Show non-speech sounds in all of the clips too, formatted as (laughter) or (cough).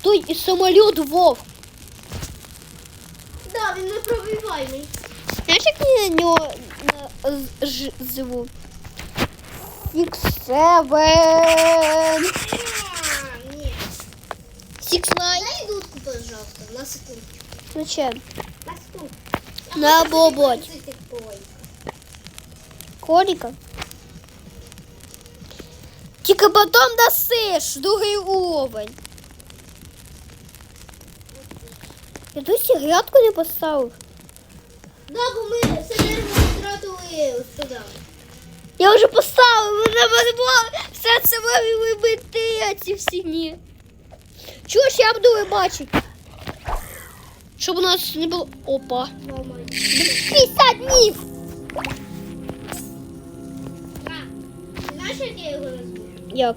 той і самоліт Вов. Да, він непробиваємий. Знаєш, як мені на нього на- з- ж- зву? Six Seven. А, Ні. Six Nine. Дай дудку, пожалуйста, на секунду. Зачем? На секунду. На бобот. Ой. Коліка. Тільки потім дасиш другий уровень. Я досі грядку не поставив. Да, бо ми все дерево втратили туди. Я вже поставив, мене було все це вибити, а ці всі ні. Чого ж я буду бачити? Щоб у нас не було. Опа. 50 днів! На. Знаєш, як я його назву? Як?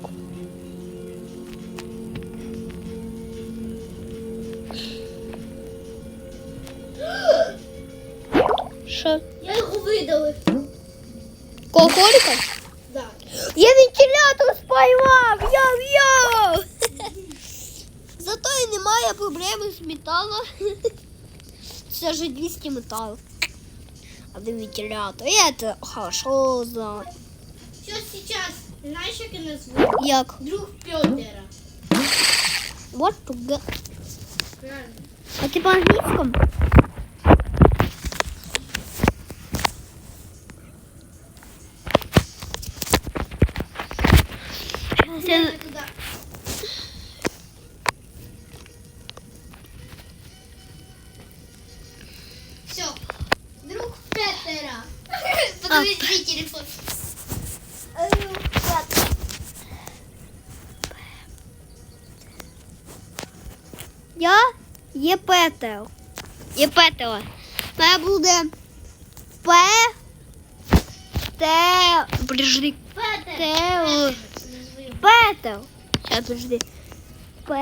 Що? Я його видалив. Колоколіка? Да. Я вентилятор споймав! Йоу-йоу! Зато і немає проблеми з металом. (laughs) Це ж 200 металів. А де вентилятор? І це хорошо знаю. Що зараз? Знаєш, як я назву? Як? Друг Пьотера. What to. А ти по-англійському? Подивись свій телефон. Я є Петер. Є Петер. Це буде П. Т. Подожди. Петер. Тео. Назви його. Петер. Сейчас, подожди. П.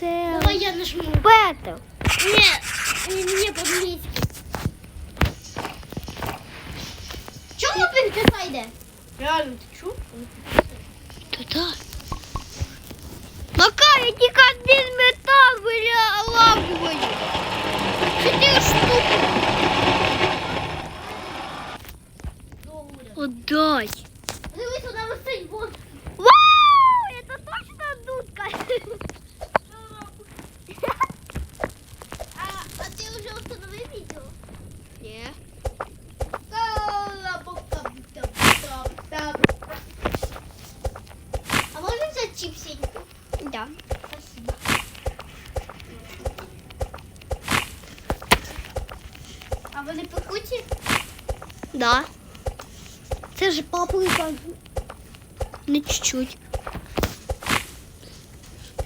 Т. Давай я нажму. Петер. Ні, ні, ні, Давай Реально, ты чё? Да-да. Макар, иди к один металл выламывай. Четыре штуки. Отдай. Дивись, вона висить, вон. Вау! Это точно дудка. Вони пекуті? Да. Це ж паприка. Не чуть-чуть.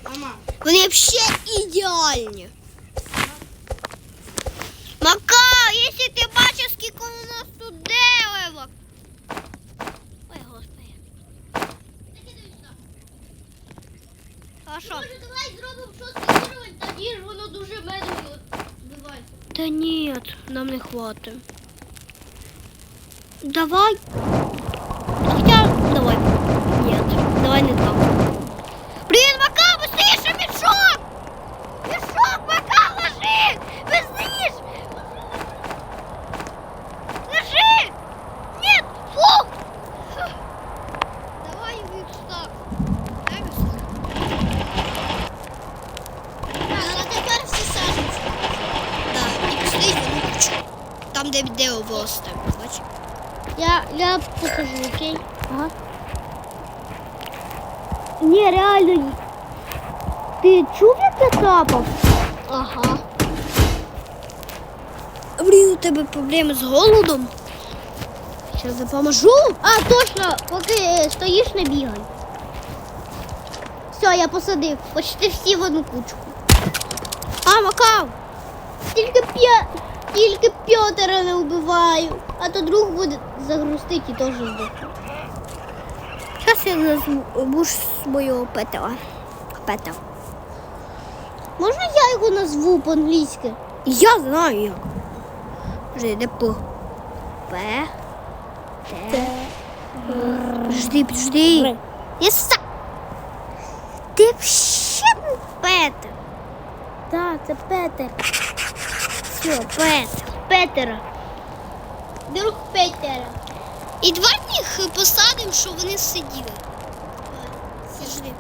Мама. Вони взагалі ідеальні. Макар, якщо ти бачиш, скільки у нас тут дерева. Ой, господи. Хорошо. Може, давай зробимо шостий рівень, тоді ж воно дуже медленно збивається. Да нет, нам не хватит. Давай. Хотя, давай. Нет, давай не так. Блин, Мака, быстрее, мешок! Мешок, Мака, ложи! Быстрее! Ложи! Нет, фух! Давай верстак. Дай верстак. Так, а тепер всі саженці. Да, і пішли в кучу. Де дерево виросте. Бачиш? Я, я покажу, окей? Ага. Ні, реально. Ти чув, як я капав? Ага. Блін, у тебе проблеми з голодом. Зараз допоможу. А, точно, поки е, стоїш, не бігай. Все, я посадив. Почти всі в одну кучку. А, Макав! Тільки п'я... Тільки Пьотера не вбиваю, а то друг буде загрустить і теж здохне. Зараз я назву буш свого Петера. Петер. Можна я його назву по-англійськи? Я знаю як. Вже йде по П. Т. Жди, піджди. Я са. Ти взагалі Петер. Так, це Петер. Все, Петер. Петера. Друг Петера. І два їх посадимо, щоб вони сиділи. Сижли.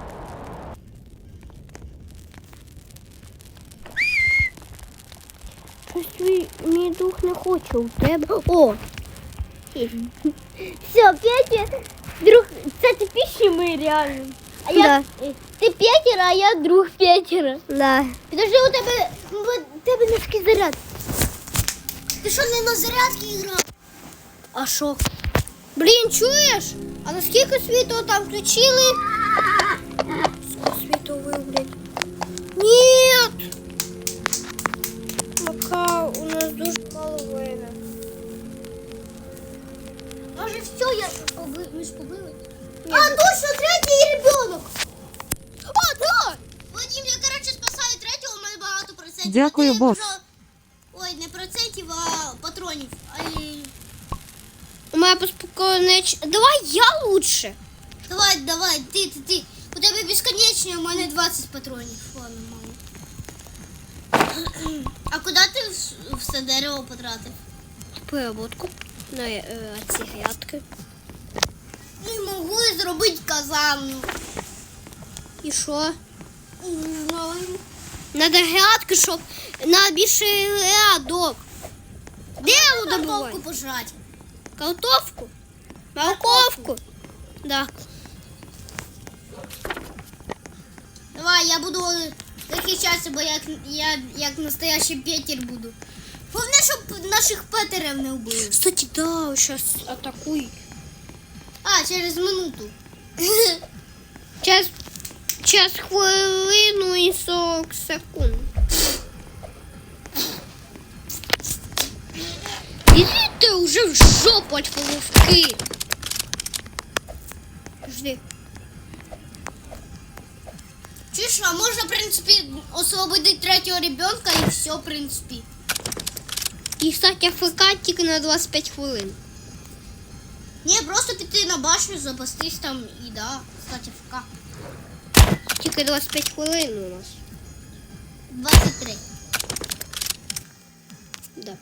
Щось мій дух не хоче у тебе. О! Все, Петя, друг, це типічні ми реально. А я, Ти Петера, а я друг Петера. Да. Підожди, у тебе, у тебе низький заряд. Ти що не на зарядці грав? А що? Блін, чуєш? А наскільки світло там включили? Сколько світло виблять? Ні! Пока у нас дуже половина. Може все, я поби... ми ж побили? А, точно, третій ребенок! О, да! Вадим, я, коротше, спасаю третього, у мене багато процентів. Дякую, А ти, бос. пожалуй, Ой, не процентів, а патронів. Ай. У мене безпоконеч... Давай я лучше. Давай, давай, ти, ти, ти. У тебе безконечні, у мене 20 патронів. Ладно, мало. А куди ти вс- все дерево потратив? Переработку на е, ці грядки. І могли зробити казанну. І що? Не знаю. Надо грядки, щоб на більше грядок. Дерево добувати. Картошку пожрати. Картошку? Морковку? Да. Давай, я буду захищатися, бо як, я як настоящий Петер буду. Головне, щоб наших Петерів не вбили. Кстати, да, зараз атакуй. А, через минуту. (laughs) Час, час хвилину і 40 секунд. Ідите вже в жопу головки. Жди. Чуєш, а можна, в принципі, освободити третього ребенка і все, в принципі. І АФК тільки на 25 хвилин. Ні, просто піти на башню, запастись там і да, стати АФК. Тільки 25 хвилин у нас. 23. Да.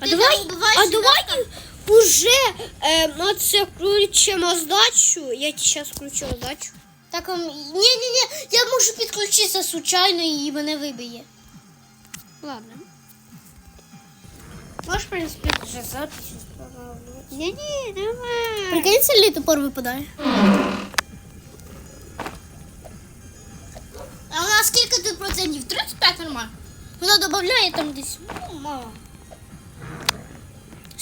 А Ти давай, там вбиваєш а давай уже е, на це включимо здачу. Я зараз включу здачу. Так, ні, ні, ні, я можу підключитися случайно і мене виб'є. Ладно. Можеш, в принципі, вже запись встановлювати. Ні, ні, давай. Прикинься, ли топор випадає. А у нас скільки тут процентів? 35 нормально. Вона додає там десь, ну, мало.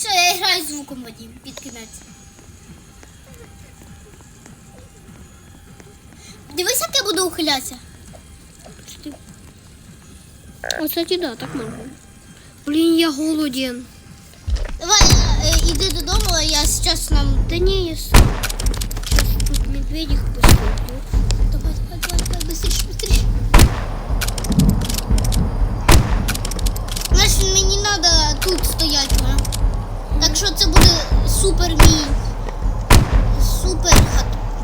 Все, я граю звуком Вадим, під кінець. Дивись, як я буду ухилятися. Кстати, да, так можна. Блін, я голоден. Давай, е, іди додому, а я зараз нам... Да не, я сам. Сейчас тут медведик посмотрю. Давай, давай, давай, давай, быстрее, быстрее. Знаєш, мені не треба тут стояти. а? Так що це буде супер мій супер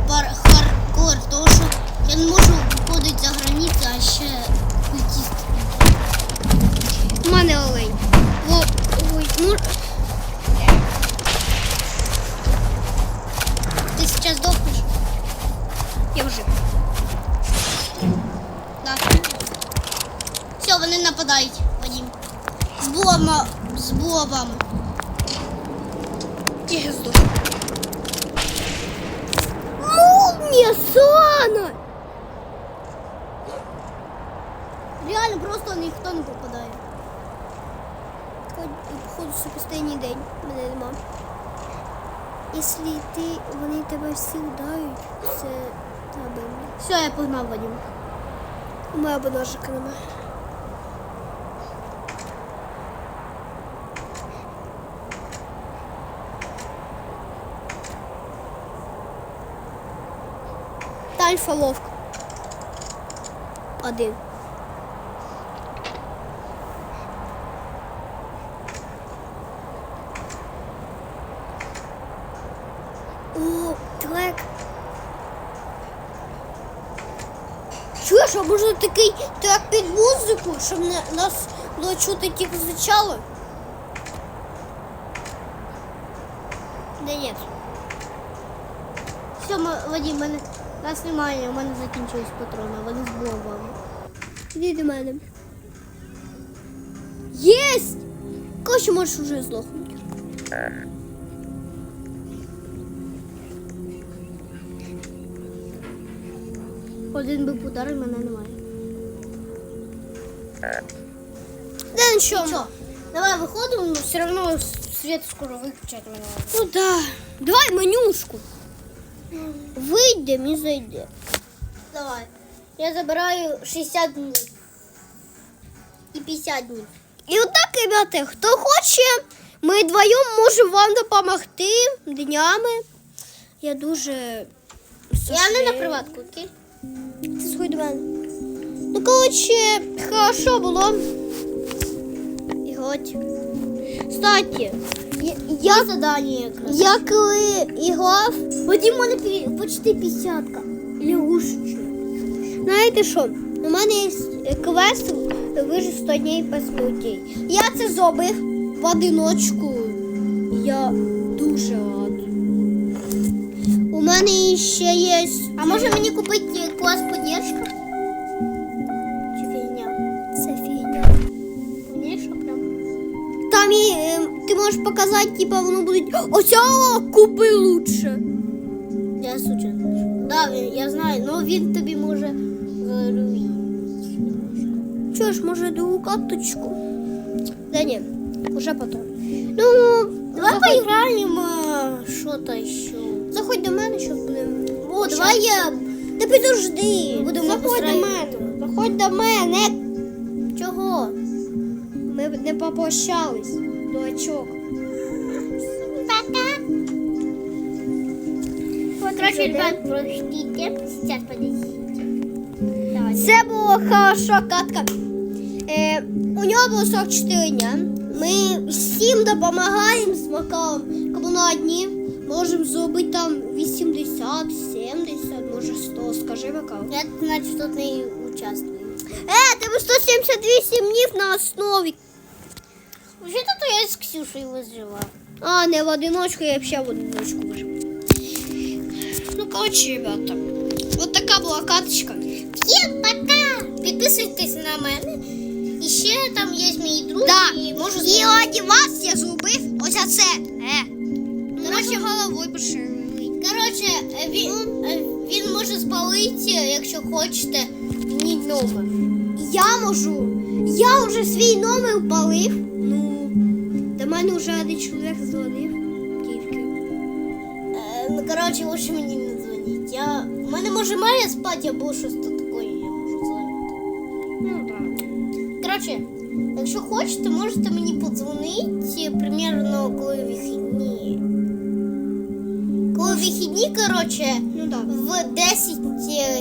хардкор, тому що я не можу виходити за границю, а ще культіст. У мене олень. О, ой, ну. Ти зараз дохнеш? Я вже. Да. Все, вони нападають, Вадим. З бомбами. З бомбами. Я здох. Молния, Сана! Реально просто ніхто не попадає. Походу, що останній день мене нема. Якщо ти, вони тебе всі удають, це треба. Все, я погнав Вадим. У мене або ножика немає. Альфа ловк. Один. О, трек. Чуєш, а може такий трек під музику, щоб нас було чути тільки звучало? Да ні. Все, Вадим, мене нас немає, у мене закінчились патрони, вони з бомбами. Іди до мене. Єсть! Коротше, можеш уже здохнути. Один би ударив, мене немає. Да нічого. Що? Давай виходимо, все одно світ скоро виключать мене. Ну да. Давай менюшку. Вийдемо і зайдемо. Давай. Я забираю 60 днів. І 50 днів. І отак, ребята, хто хоче, ми вдвоєм можемо вам допомогти днями. Я дуже. Я не на приватку, окей? До мене. Ну, коротше, хорошо було. І от. Кстати, я, Я задання якраз. я коли іграв, Вадим, у мене пі- почти 50 Лягушечка. знаєте що? У мене є квест вижив 100 днів без смертей. Я це зробив в одиночку. Я дуже рад. У мене ще є. А може мені купити клас поддержка? Чи фігня? це фігня. Ні, що прям. Там і, е, ти можеш показати, типа воно буде. Оця купи лучше. Я случайно. Да, він- я знаю, але він тобі може заруїнити. Чого ж, може, другу карточку? Да ні, уже потім. Ну, Давай заходь, поіграємо що-то ще. Заходь до мене, щоб будемо. О, давай я. Та підожди. Будемо заходь до мене. Заходь до мене. Чого? Ми не попрощались. Дурачок. Пока. Короче, ребят, простите. Сейчас подождите. Це була хороша катка. Е, у нього було 44 дня. Ми всім допомагаємо з Макалом. Кому на одні можемо зробити там 80, 70, може 100. Скажи, Макал. Я, значит, тут не участвую. Е, тебе 178 днів на основі. Вообще-то то я с Ксюшей выжила. А, не в одиночку, я взагалі в одиночку вижу. Ну, коротше, ребята. Вот така була каточка. Всем пока! Підписуйтесь на мене. І ще там є мої друзі. Да. І можу І раді вас я зробив ось це. Е. Коротше, головою поширили. Коротше, е, він, е, він може спалити, якщо хочете, мій номер. Я можу. Я вже свій номер палив. Ну, до мене вже один чоловік дзвонив. Тільки. Е, ну, коротше, лучше мені не дзвоніть. Я... У мене може Марія спати або щось таке, я можу дзвонити. Ну, так. Коротше, якщо хочете, можете мені подзвонити примерно коли вихідні. Коли вихідні, коротше, Ну, так. в 10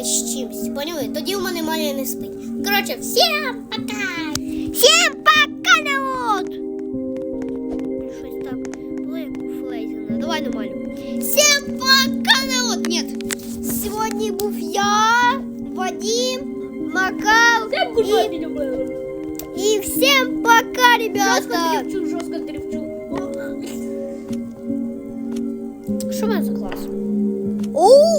з чимось. Поняли? Тоді у мене Марія не спить. Коротше, всім пока! Всім пока, народ! Щось так було як у Флейзена. Давай нормально. Всім пока, народ! Нет. Сьогодні був я, Вадим, Макар і, і всім пока, ребята!